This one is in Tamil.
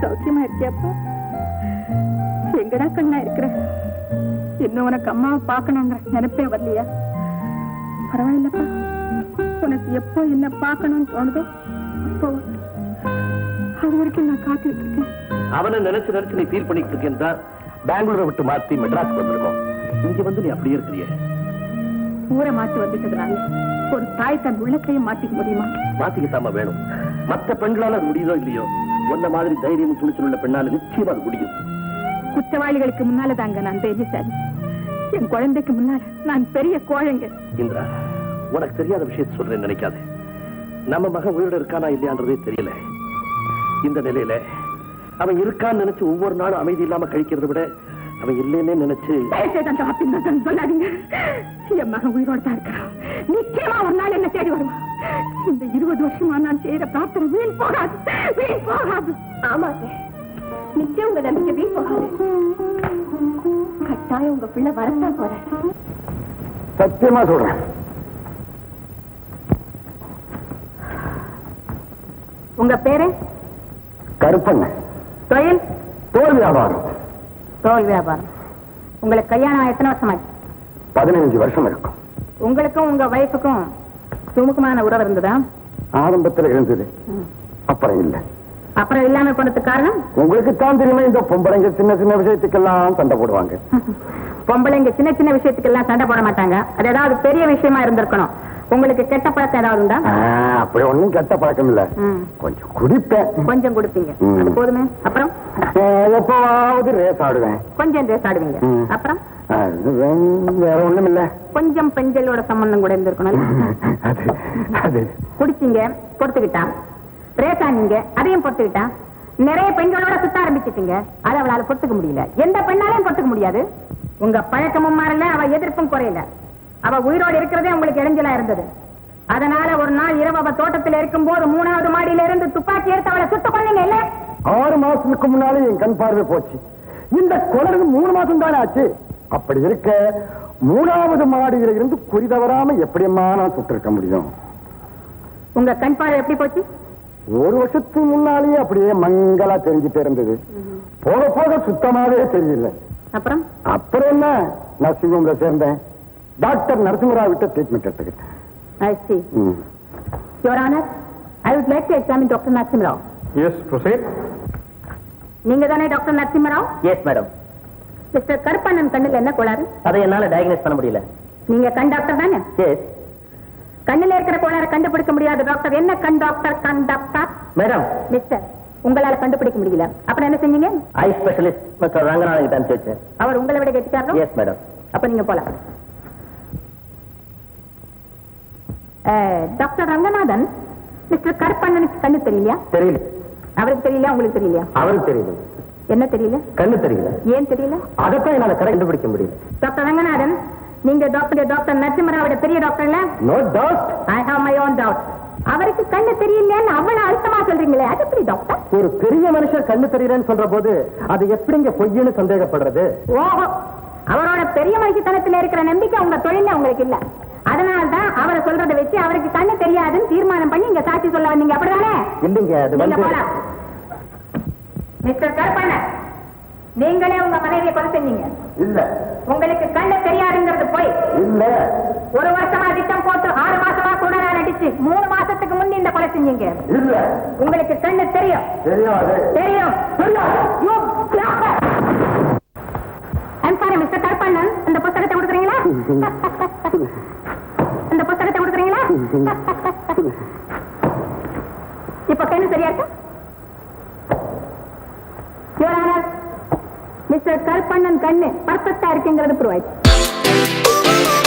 சௌக்கியமா இருக்கியாப்பா எங்கடா கண்ணா இருக்கிற? இன்னும் உனக்கு அம்மாவை பார்க்கணுங்கிற நினைப்பே வரலையா? பரவாயில்லப்பா. உனக்கு எப்போ என்ன பார்க்கணும்னு தோணுதோ அப்போ அது வரைக்கும் நான் காத்துட்டு இருக்கேன் அவனை நினைச்சு நினைச்சு நீ ஃபீல் பண்ணிட்டு இருக்கேன் தான் பெங்களூரை விட்டு மாத்தி மெட்ராஸ் வந்திருக்கோம். இங்க வந்து நீ அப்படியே இருக்கிறிய. ஊரை மாத்தி வந்துட்டதுனால ஒரு தாய் தன் உள்ளத்தையும் மாத்திக்க முடியுமா? மாத்திக்கத்தாமா வேணும். மத்த பெண்களால முடியுதோ இல்லையோ? உன்ன மாதிரி தைரியம் துணிச்சல் உள்ள பெண்ணால நிச்சயமா அது முடியும். குற்றவாளிகளுக்கு முன்னால தாங்க நான் தைரியசாலி என் குழந்தைக்கு முன்னால நான் பெரிய கோழைங்க. இந்திரா உனக்கு தெரியாத விஷயத்த சொல்றேன்னு நினைக்காத. நம்ம மகன் உயிரோட இருக்கானா இல்லையான்றதே தெரியல. இந்த நிலையில அவன் இருக்கான்னு நினைச்சு ஒவ்வொரு நாளும் அமைதி இல்லாம கழிக்கிறதை விட அவன் இல்லைன்னே நினைச்சு சொல்லாதீங்க. என் மகன் உயிரோட தான் இருக்கிறான் நிச்சயமா ஒரு நாள் என்ன தேடி வருவான் இந்த இருபது வருஷமா நான் செய்யற பிரார்த்தனை வீண் போகாது வீண் போகாது. ஆமாங்க. நிச்சயம் உங்க நம்பிக்கை வீண் போகாது. கட்டாயம் உங்க பிள்ளை வரத்தான் போற சத்தியமா சொல்றேன். உங்க பேரு? கருப்பண்ண தொழில்? தோல் வியாபாரம். தோல் வியாபாரம். உங்களுக்கு கல்யாணம் எத்தனை வருஷமாச்சு? பதினஞ்சு வருஷம் இருக்கும். உங்களுக்கும் உங்க வைஃபுக்கும் சுமுகமான உறவு இருந்ததா? ஆரம்பத்துல இருந்தது. அப்புறம் இல்ல. அப்புறம் இல்லாம போனதுக்கு காரணம்? உங்களுக்கு தான் தெரியுமா இந்த பொம்பளைங்க சின்ன சின்ன விஷயத்துக்கெல்லாம் சண்டை போடுவாங்க? பொம்பளைங்க சின்ன சின்ன விஷயத்துக்கெல்லாம் சண்டை போட மாட்டாங்க. அது ஏதாவது பெரிய விஷயமா இருந்திருக்கணும். உங்களுக்கு கெட்ட பழக்கம் ஏதாவது உண்டா? ஆ, அப்படி ஒண்ணும் கெட்ட பழக்கம் இல்ல. கொஞ்சம் குடிப்பேன். கொஞ்சம் கொடுப்பீங்க. அது போதுமே. அப்புறம்? எப்பவாவது ரேஸ் ஆடுவேன். கொஞ்சம் ட்ரெஸ் ஆடுவீங்க. அப்புறம்? வேற ஒண்ணும் இல்ல. கொஞ்சம் பெண்களோட சம்பந்தம் கூட இருந்திருக்கணும். குடிச்சீங்க பொறுத்துக்கிட்டா. ரேசா நீங்க அதையும் பொறுத்துக்கிட்டா. நிறைய பெண்களோட சுத்த ஆரம்பிச்சிட்டீங்க. அதை அவளால பொறுத்துக்க முடியல. எந்த பெண்ணாலையும் பொறுத்துக்க முடியாது. உங்க பழக்கமும் மாறல அவ எதிர்ப்பும் குறையல. அவ உயிரோடு இருக்கிறதே உங்களுக்கு இடைஞ்சலா இருந்தது. அதனால ஒரு நாள் இரவு அவ தோட்டத்தில் இருக்கும்போது மூணாவது மாடியில இருந்து துப்பாக்கி எடுத்து அவளை சுத்த பண்ணீங்க இல்ல ஆறு மாசத்துக்கு முன்னாலே என் கண் பார்வை போச்சு. இந்த குளருக்கு மூணு மாசம் தானே ஆச்சு? அப்படி இருக்க மூணாவது மாடியில இருந்து குறி தவறாம எப்படியம்மா நான் சுட்டிருக்க முடியும்? உங்க கண் பார்வை எப்படி போச்சு? ஒரு வருஷத்துக்கு முன்னாலேயே அப்படியே மங்களா தெரிஞ்சுட்டே இருந்தது. போக போக சுத்தமாவே தெரியல. அப்புறம்? அப்புறம் என்ன? நர்சிங் ஹோம்ல சேர்ந்தேன். டாக்டர் நரசிம்மராவ் விட்ட ட்ரீட்மெண்ட் எடுத்துக்கிட்டேன். ஐ சி ம். Your honour I would like to examine doctor Narasimha Rao yes proceed நீங்க தானே doctor Narasimha Rao yes madam mister Karuppannan கண்ணுல என்ன கோளாறு? அதை என்னால டயக்னைஸ் பண்ண முடியல. நீங்க கண் டாக்டர் தானே? எஸ் கண்ணுல இருக்கிற கோளாறு கண்டுபிடிக்க முடியாது டாக்டர். என்ன கண் டாக்டர் கண் டாக்டர்? மேடம் மிஸ்டர் உங்களால கண்டுபிடிக்க முடியல. அப்புறம் என்ன செஞ்சீங்க? ஐ ஸ்பெஷலிஸ்ட் மிஸ்டர் ரங்கநாதன் கிட்ட அனுப்பிச்சு வச்சேன். அவர் உங்களை விட கெட்டிக்காரரும் எஸ் மேடம் அப்ப நீங்க போலாம். டாக்டர் ரங்கநாதன் மிஸ்டர் கருப்பண்ணனுக்கு கண்ணு தெரியலையா? தெரியல. அவருக்கு தெரியல உங்களுக்கு தெரியலையா? அவருக்கு தெரியல. என்ன தெரியல? கண்ணு தெரியல. ஏன் தெரியல? அதைத்தான் என்னால கண்டுபிடிக்க முடியல டாக்டர் ரங்கநாதன் நீங்க டாக்டர் டாக்டர் நரசிம்மராவோட பெரிய டாக்டர்ல no doubt I have my own doubt அவருக்கு கண்ணு தெரியலையான்னு அவ்வளவு அழுத்தமா சொல்றீங்களே அது எப்படி டாக்டர்? ஒரு பெரிய மனுஷர் கண்ணு தெரியலன்னு சொல்ற போது அது எப்படிங்க பொய்ன்னு சந்தேகப்படுறது? ஓஹோ. அவரோட பெரிய மனுஷத்தனத்துல இருக்கிற நம்பிக்கை உங்க தொழில உங்களுக்கு இல்ல. அதனால்தான் அவரை சொல்றதை வச்சு அவருக்கு கண்ணு தெரியாதுன்னு தீர்மானம் பண்ணி இங்க சாட்சி சொல்ல வந்தீங்க. அப்படிதானே? இல்லைங்க அது வந்து மிஸ்டர் கருப்பண்ண நீங்களே உங்க மனைவியை கொலை செஞ்சீங்க. இல்ல. உங்களுக்கு கண்ணு தெரியாதுங்கிறது போய். இல்ல. ஒரு வருஷமா திட்டம் போட்டு ஆறு மாசமா சுடரா நடிச்சு மூணு மாசத்துக்கு முந்தி இந்த கொலை செஞ்சீங்க. இல்ல. உங்களுக்கு கண்ணு தெரியும். தெரியாது. தெரியும். Mr. கருப்பண்ணன். இந்த புத்தகத்தை கொடுக்குறீங்களா? இந்த புத்தகத்தை கொடுக்குறீங்களா? இப்ப கண்ணு சரியா இருக்கு? மிஸ்டர் கருப்பண்ணன் கண்ணு பர்ஃபெக்டா இருக்குங்கிறது ப்ரூவ் ஆயிடுச்சு.